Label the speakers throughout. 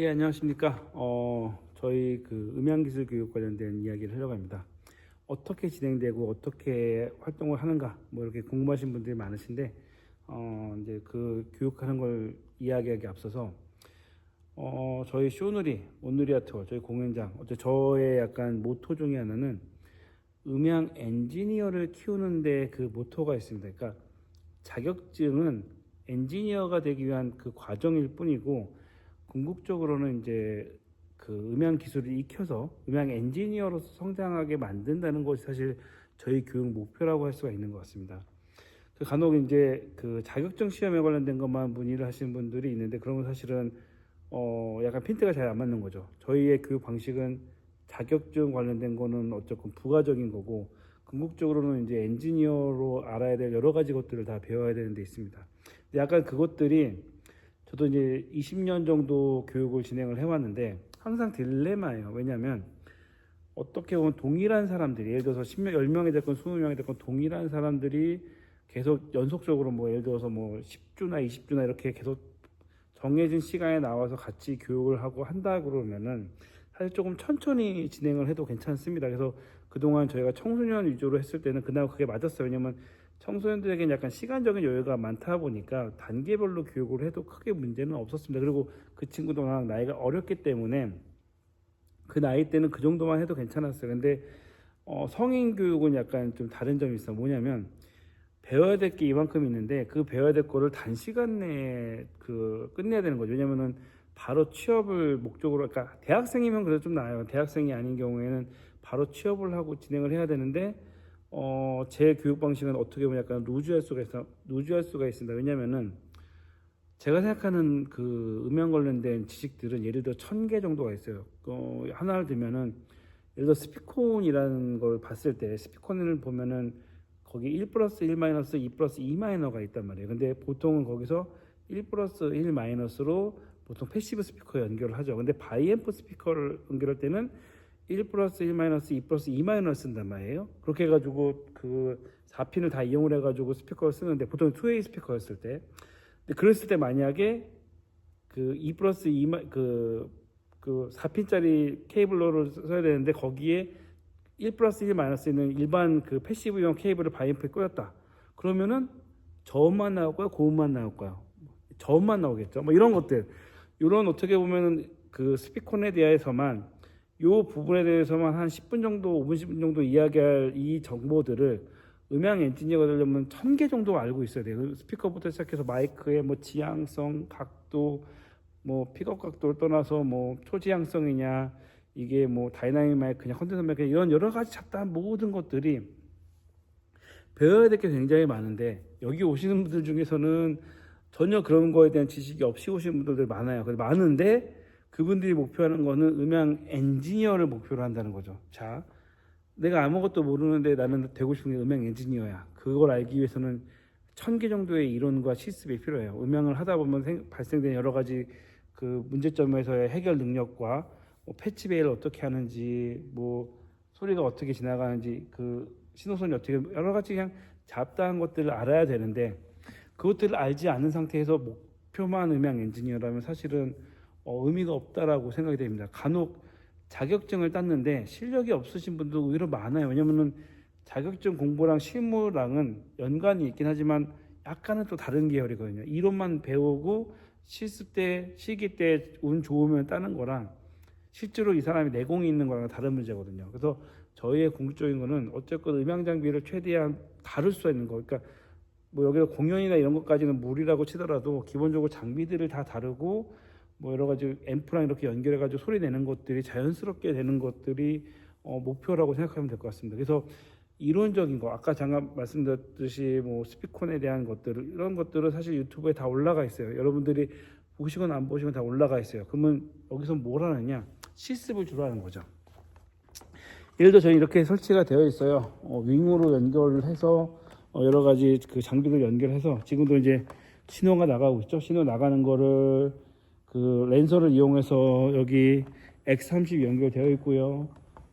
Speaker 1: 예, 안녕하십니까. 어, 저희 그 음향기술 교육 관련된 이야기를 하려고 합니다. 어떻게 진행되고 어떻게 활동을 하는가, 뭐 이렇게 궁금하신 분들이 많으신데, 어, 이제 그 교육하는 걸 이야기하기 앞서서, 어, 저희 쇼누리, 온누리 아트월, 저희 공연장, 어째 저의 약간 모토 중에 하나는 음향 엔지니어를 키우는데 그 모토가 있습니다. 그러니까 자격증은 엔지니어가 되기 위한 그 과정일 뿐이고 궁극적으로는 이제 그 음향 기술을 익혀서 음향 엔지니어로서 성장하게 만든다는 것이 사실 저희 교육 목표라고 할 수가 있는 것 같습니다. 그 간혹 이제 그 자격증 시험에 관련된 것만 문의를 하시는 분들이 있는데 그러면 사실은 어 약간 핀트가 잘 안 맞는 거죠. 저희의 교육 방식은 자격증 관련된 거는 어쨌건 부가적인 거고 궁극적으로는 이제 엔지니어로 알아야 될 여러 가지 것들을 다 배워야 되는 데 있습니다. 약간 그것들이 저도 이제 20년 정도 교육을 진행을 해왔는데 항상 딜레마예요. 왜냐하면 어떻게 보면 동일한 사람들이 예를 들어서 10명, 10명이 됐건 20명이 됐건 동일한 사람들이 계속 연속적으로 뭐 예를 들어서 뭐 10주나 20주나 이렇게 계속 정해진 시간에 나와서 같이 교육을 하고 한다 그러면은 사실 조금 천천히 진행을 해도 괜찮습니다. 그래서 그동안 저희가 청소년 위주로 했을 때는 그나마 그게 맞았어요. 왜냐면 청소년들에게는 약간 시간적인 여유가 많다 보니까 단계별로 교육을 해도 크게 문제는 없었습니다. 그리고 그 친구도 워낙 나이가 어렸기 때문에 그 나이 때는 그 정도만 해도 괜찮았어요. 근데 어, 성인 교육은 약간 좀 다른 점이 있어. 뭐냐면 배워야 될 게 이만큼 있는데 그 배워야 될 거를 단시간 내에 그 끝내야 되는 거죠. 왜냐면은 바로 취업을 목적으로 그러니까 대학생이면 그래도 좀 나아요. 대학생이 아닌 경우에는 바로 취업을 하고 진행을 해야 되는데 어, 제 교육 방식은 어떻게 보면 약간 루즈할 수가 있어 루즈할 수가 있습니다. 왜냐면은 제가 생각하는 그 음향 관련된 지식들은 예를 들어 천 개 정도가 있어요. 어, 하나를 들면은 예를 들어 스피콘이라는 걸 봤을 때 스피콘을 보면은 거기 1 플러스 1 마이너스 2 플러스 2 마이너가 있단 말이에요. 근데 보통은 거기서 1 플러스 1 마이너스로 보통 패시브 스피커 연결을 하죠. 근데 바이앰프 스피커를 연결할 때는 1 플러스 1 마이너스 2 플러스 2 마이너를 쓴단 말이에요. 그렇게 해가지고 그 4핀을 다 이용을 해가지고 스피커를 쓰는데 보통 2웨이 스피커였을 때 근데 그랬을 때 만약에 그 2 플러스 2 그, 그 4핀짜리 케이블러를 써야 되는데 거기에 1 플러스 1 마이너스 있는 일반 그 패시브용 케이블을 바이앰프에 꽂았다. 그러면은 저음만 나올 거야, 고음만 나올 거야. 저음만 나오겠죠. 뭐 이런 것들. 이런 어떻게 보면은 그 스피콘에 대해서만 요 부분에 대해서만 한 10분 정도, 5분, 10분 정도 이야기할 이 정보들을 음향 엔지니어가 되려면 천개 정도 알고 있어야 돼요. 스피커부터 시작해서 마이크의 뭐 지향성, 각도, 뭐 픽업 각도를 떠나서 뭐 초지향성이냐, 이게 뭐 다이나믹 마이크냐, 컨덴서 마이크 이런 여러 가지 잡다한 모든 것들이 배워야 될 게 굉장히 많은데 여기 오시는 분들 중에서는 전혀 그런 거에 대한 지식이 없이 오시는 분들 많아요. 많은데 그분들이 목표하는 거는 음향 엔지니어를 목표로 한다는 거죠. 자, 내가 아무것도 모르는데 나는 되고 싶은 게 음향 엔지니어야. 그걸 알기 위해서는 천 개 정도의 이론과 실습이 필요해요. 음향을 하다 보면 생, 발생되는 여러 가지 그 문제점에서의 해결 능력과 뭐 패치 베일을 어떻게 하는지, 뭐 소리가 어떻게 지나가는지, 그 신호선이 어떻게 여러 가지 그냥 잡다한 것들을 알아야 되는데 그것들을 알지 않은 상태에서 목표만 음향 엔지니어라면 사실은 어, 의미가 없다라고 생각이 됩니다. 간혹 자격증을 땄는데 실력이 없으신 분도 의외로 많아요. 왜냐면은 자격증 공부랑 실무랑은 연관이 있긴 하지만 약간은 또 다른 계열이거든요. 이론만 배우고 실습 때, 시기 때 운 좋으면 따는 거랑 실제로 이 사람이 내공이 있는 거랑 다른 문제거든요. 그래서 저희의 궁극적인 거는 어쨌건 음향 장비를 최대한 다룰 수 있는 거. 그러니까 뭐 여기서 공연이나 이런 것까지는 무리라고 치더라도 기본적으로 장비들을 다 다루고 뭐 여러 가지 앰프랑 이렇게 연결해 가지고 소리 내는 것들이 자연스럽게 되는 것들이 어, 목표라고 생각하면 될 것 같습니다. 그래서 이론적인 거 아까 잠깐 말씀드렸듯이 뭐 스피콘에 대한 것들 이런 것들은 사실 유튜브에 다 올라가 있어요. 여러분들이 보시거나 안 보시건 다 올라가 있어요. 그러면 여기서 뭘 하느냐 실습을 주로 하는 거죠. 예를 들어 저희 이렇게 설치가 되어 있어요. 어, 윙으로 연결을 해서 어, 여러 가지 그 장비를 연결해서 지금도 이제 신호가 나가고 있죠. 신호 나가는 거를 그 랜서를 이용해서 여기 X30 연결되어 있고요.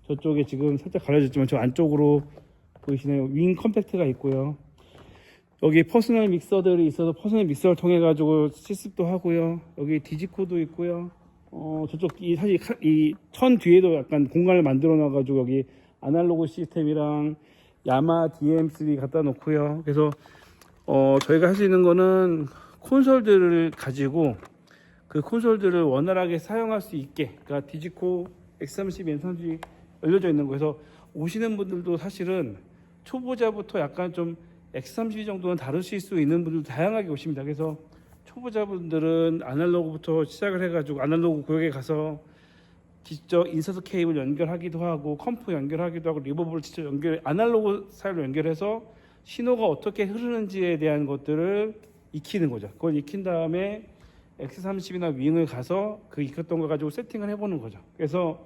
Speaker 1: 저쪽에 지금 살짝 가려졌지만 저 안쪽으로 보이시나요? 윙 컴팩트가 있고요. 여기 퍼스널 믹서들이 있어서 퍼스널 믹서를 통해 가지고 실습도 하고요. 여기 디지코도 있고요. 어 저쪽 이 사실 이 천 뒤에도 약간 공간을 만들어 놔 가지고 여기 아날로그 시스템이랑 야마 DM3 갖다 놓고요. 그래서 어 저희가 할 수 있는 거는 콘솔들을 가지고 그 콘솔들을 원활하게 사용할 수 있게 그러니까 디지코 X30, M30 열려져 있는 거에서 오시는 분들도 사실은 초보자부터 약간 좀 X30 정도는 다루실 수 있는 분들도 다양하게 오십니다. 그래서 초보자분들은 아날로그부터 시작을 해가지고 아날로그 구역에 가서 직접 인서트 케이블 연결하기도 하고 컴프 연결하기도 하고 리버브를 직접 연결 아날로그 스타일로 연결해서 신호가 어떻게 흐르는지에 대한 것들을 익히는 거죠. 그걸 익힌 다음에 X30이나 윙을 가서 그 익혔던 거 가지고 세팅을 해보는 거죠. 그래서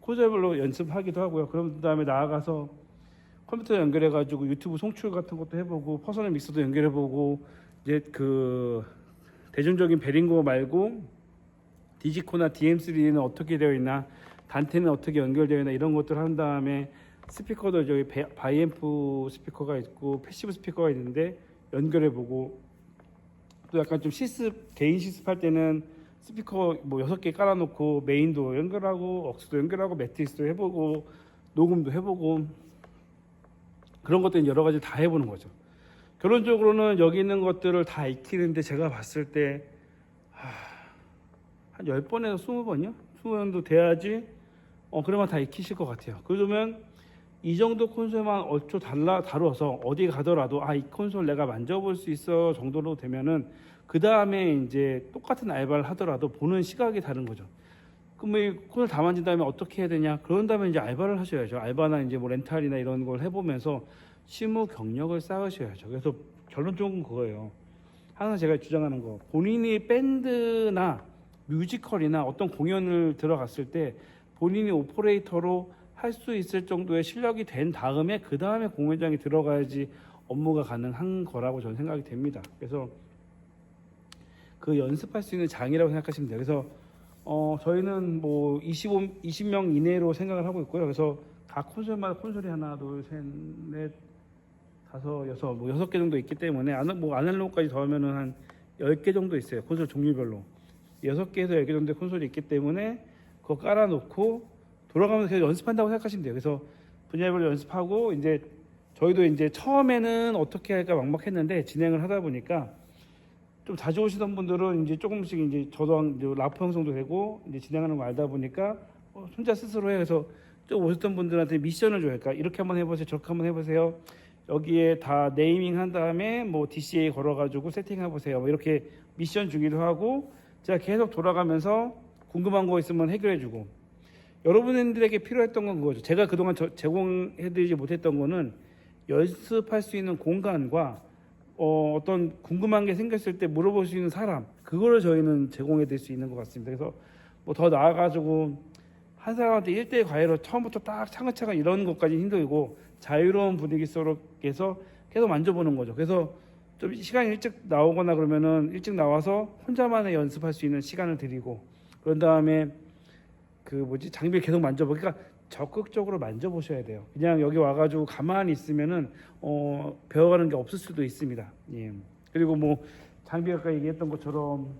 Speaker 1: 코절별로 연습하기도 하고요. 그런 다음에 나아가서 컴퓨터 연결해 가지고 유튜브 송출 같은 것도 해보고 퍼스널 믹서도 연결해 보고 이제 그 대중적인 베링고 말고 디지코나 DM3는 어떻게 되어 있나 단테는 어떻게 연결되어 있나 이런 것들 한 다음에 스피커도 저기 배- 바이앰프 스피커가 있고 패시브 스피커가 있는데 연결해 보고 또 약간 좀 실습 개인 실습할 때는 스피커 뭐 여섯 개 깔아놓고 메인도 연결하고 억스도 연결하고 매트리스도 해보고 녹음도 해보고 그런 것들 여러 가지 다 해보는 거죠. 결론적으로는 여기 있는 것들을 다 익히는데 제가 봤을 때한 10번에서 20번이요? 20번도 돼야지 어 그러면 다 익히실 것 같아요. 그러면 이 정도 콘솔만 얼추 달라 다뤄서 어디 가더라도 아 이 콘솔 내가 만져볼 수 있어 정도로 되면은 그 다음에 이제 똑같은 알바를 하더라도 보는 시각이 다른 거죠. 그럼 이 콘솔 다 만진 다음에 어떻게 해야 되냐? 그런 다음에 이제 알바를 하셔야죠. 알바나 이제 뭐 렌탈이나 이런 걸 해보면서 실무 경력을 쌓으셔야죠. 그래서 결론적인 건 그거예요. 항상 제가 주장하는 거 본인이 밴드나 뮤지컬이나 어떤 공연을 들어갔을 때 본인이 오퍼레이터로 할 수 있을 정도의 실력이 된 다음에 그 다음에 공연장에 들어가야지 업무가 가능한 거라고 저는 생각이 됩니다. 그래서 그 연습할 수 있는 장이라고 생각하시면 돼요. 그래서 어 저희는 뭐 25, 20명 이내로 생각을 하고 있고요. 그래서 각 콘솔마다 콘솔이 하나, 둘, 셋, 넷, 다섯, 여섯, 뭐 여섯 개 정도 있기 때문에 아나 뭐 아날로그까지 더하면은 한열개 정도 있어요. 콘솔 종류별로 여섯 개에서 열개 정도의 콘솔이 있기 때문에 그거 깔아놓고 돌아가면서 계속 연습한다고 생각하시면 돼요. 그래서 분야별로 연습하고 이제 저희도 이제 처음에는 어떻게 할까 막막했는데 진행을 하다 보니까 좀 자주 오시던 분들은 이제 조금씩 이제 저도 한 이제 라프 형성도 되고 이제 진행하는 거 알다 보니까 어, 혼자 스스로 해 그래서 좀 오셨던 분들한테 미션을 줘요. 그러니까 이렇게 한번 해보세요, 저렇게 한번 해보세요. 여기에 다 네이밍 한 다음에 뭐 DCA 걸어가지고 세팅해 보세요. 뭐 이렇게 미션 주기도 하고 제가 계속 돌아가면서 궁금한 거 있으면 해결해주고 여러분들에게 필요했던 건 그거죠. 제가 그동안 저- 제공해드리지 못했던 거는 연습할 수 있는 공간과 어, 어떤 궁금한 게 생겼을 때 물어볼 수 있는 사람 그거를 저희는 제공해 드릴 수 있는 것 같습니다. 그래서 뭐 더 나아가지고 한 사람한테 1대1 과외로 처음부터 딱 차근차근 이런 것까지 힘들고 자유로운 분위기 속에서 계속 만져보는 거죠. 그래서 좀 시간이 일찍 나오거나 그러면은 일찍 나와서 혼자만의 연습할 수 있는 시간을 드리고 그런 다음에 그 뭐지 장비를 계속 만져보고 그러니까 적극적으로 만져보셔야 돼요. 그냥 여기 와가지고 가만히 있으면은 어, 배워가는 게 없을 수도 있습니다. 예. 그리고 뭐 장비 아까 얘기했던 것처럼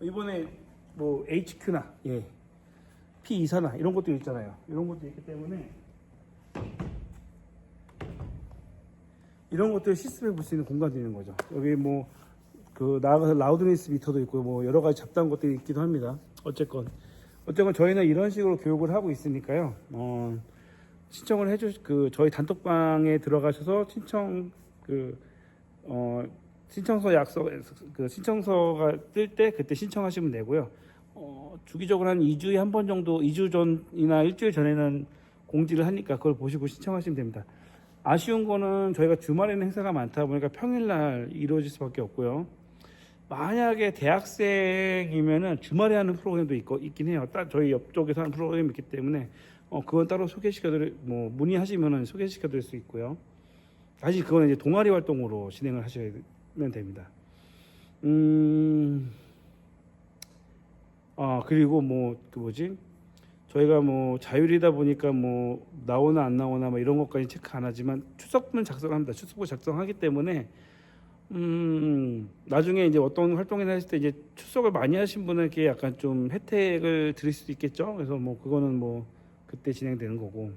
Speaker 1: 이번에 뭐 HQ나 예. P24나 이런 것도 있잖아요. 이런 것도 있기 때문에 이런 것들 실습해 볼 수 있는 공간도 있는 거죠. 여기 뭐 그 나아가서 라우드니스 미터도 있고 뭐 여러 가지 잡다한 것들이 있기도 합니다. 어쨌건 어쨌건 저희는 이런 식으로 교육을 하고 있으니까요. 어, 신청을 해주 그 저희 단톡방에 들어가셔서 신청 그 어, 신청서 약속 그 신청서가 뜰 때 그때 신청하시면 되고요. 어, 주기적으로 한 2주에 한 번 정도 2주 전이나 일주일 전에는 공지를 하니까 그걸 보시고 신청하시면 됩니다. 아쉬운 거는 저희가 주말에는 행사가 많다 보니까 평일날 이루어질 수밖에 없고요. 만약에 대학생이면은 주말에 하는 프로그램도 있고 있긴 해요. 따, 저희 옆쪽에서 하는 프로그램이 있기 때문에 어, 그건 따로 소개시켜드릴 뭐 문의하시면은 소개시켜드릴 수 있고요. 사실 그거는 이제 동아리 활동으로 진행을 하시면 됩니다. 음, 아 그리고 뭐 그 뭐지? 저희가 뭐 자율이다 보니까 뭐 나오나 안 나오나 뭐 이런 것까지 체크 안 하지만 추석분 작성합니다. 추석부 작성하기 때문에 음 나중에 이제 어떤 활동이나 했을 때 이제 출석을 많이 하신 분에게 약간 좀 혜택을 드릴 수도 있겠죠. 그래서 뭐 그거는 뭐 그때 진행되는 거고.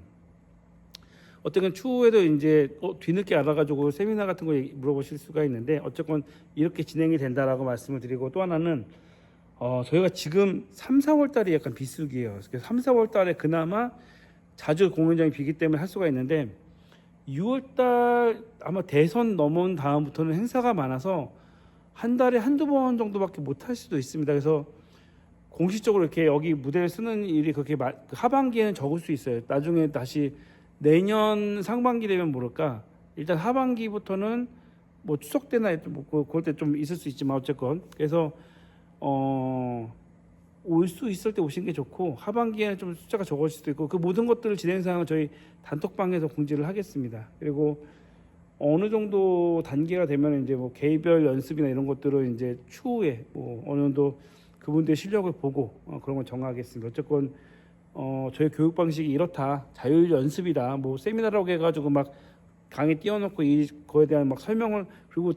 Speaker 1: 어쨌든 추후에도 이제 어, 뒤늦게 알아가지고 세미나 같은 거 물어보실 수가 있는데 어쨌건 이렇게 진행이 된다라고 말씀을 드리고 또 하나는 어, 저희가 지금 3, 4월 달이 약간 비수기예요. 그래서 3, 4월 달에 그나마 자주 공연장이 비기 때문에 할 수가 있는데 6월 달 아마 대선 넘은 다음부터는 행사가 많아서 한 달에 한두 번 정도밖에 못 할 수도 있습니다. 그래서 공식적으로 이렇게 여기 무대를 쓰는 일이 그렇게 마- 하반기에는 적을 수 있어요. 나중에 다시 내년 상반기 되면 모를까. 일단 하반기부터는 뭐 추석 때나 뭐 그- 그럴 때 좀 있을 수 있지만 어쨌건 그래서 어. 올 수 있을 때 오시는 게 좋고 하반기에는 좀 숫자가 적을 수도 있고 그 모든 것들을 진행 사항은 저희 단톡방에서 공지를 하겠습니다. 그리고 어느 정도 단계가 되면 이제 뭐 개별 연습이나 이런 것들은 이제 추후에 뭐 어느 정도 그분들의 실력을 보고 어, 그런 걸 정하겠습니다. 어쨌건 어, 저희 교육 방식이 이렇다 자율 연습이다 뭐 세미나라고 해가지고 막 강의 띄워놓고 이 거에 대한 막 설명을 그리고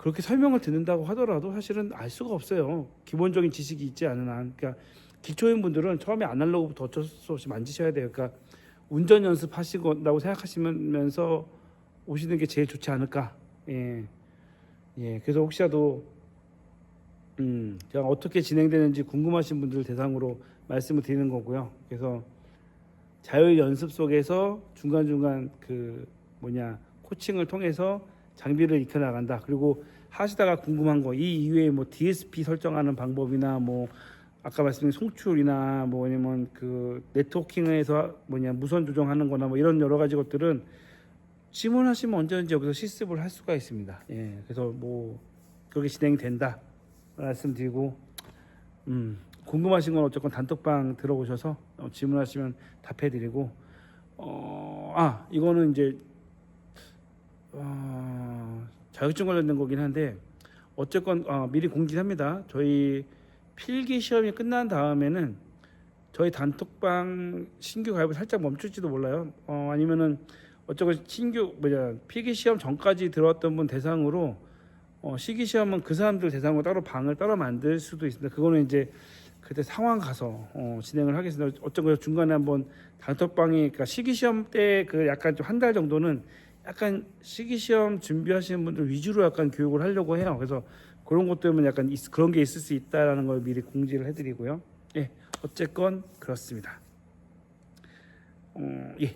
Speaker 1: 그렇게 설명을 듣는다고 하더라도 사실은 알 수가 없어요. 기본적인 지식이 있지 않은 한. 그러니까 기초인 분들은 처음에 아날로그부터 어쩔 수 없이 만지셔야 돼요. 그러니까 운전 연습하시고 생각하시면서 오시는 게 제일 좋지 않을까. 예. 예. 그래서 혹시라도 음, 제가 어떻게 진행되는지 궁금하신 분들 대상으로 말씀을 드리는 거고요. 그래서 자율 연습 속에서 중간중간 그 뭐냐 코칭을 통해서 장비를 익혀 나간다. 그리고 하시다가 궁금한 거 이 이외에 뭐 DSP 설정하는 방법이나 뭐 아까 말씀드린 송출이나 뭐 아니면 그 네트워킹에서 뭐냐 무선 조정하는 거나 뭐 이런 여러 가지 것들은 질문하시면 언제든지 여기서 실습을 할 수가 있습니다. 예. 그래서 뭐 그렇게 진행이 된다. 말씀드리고 음, 궁금하신 건 어쨌건 단톡방 들어오셔서 어, 질문하시면 답해드리고 어, 아 이거는 이제 어, 자격증 관련된 거긴 한데 어쨌건 어, 미리 공지합니다. 저희 필기 시험이 끝난 다음에는 저희 단톡방 신규 가입을 살짝 멈출지도 몰라요. 어, 아니면은 어쩌건 신규 뭐냐 필기 시험 전까지 들어왔던 분 대상으로 어, 시기 시험은 그 사람들 대상으로 따로 방을 따로 만들 수도 있습니다. 그거는 이제 그때 상황 가서 어, 진행을 하겠습니다. 어쩌고 중간에 한번 단톡방이 그러니까 시기 시험 때 그 약간 좀 한 달 정도는 약간 시기 시험 준비하시는 분들 위주로 약간 교육을 하려고 해요. 그래서 그런 것 때문에 약간 있- 그런 게 있을 수 있다라는 걸 미리 공지를 해드리고요. 예, 어쨌건 그렇습니다. 어, 예,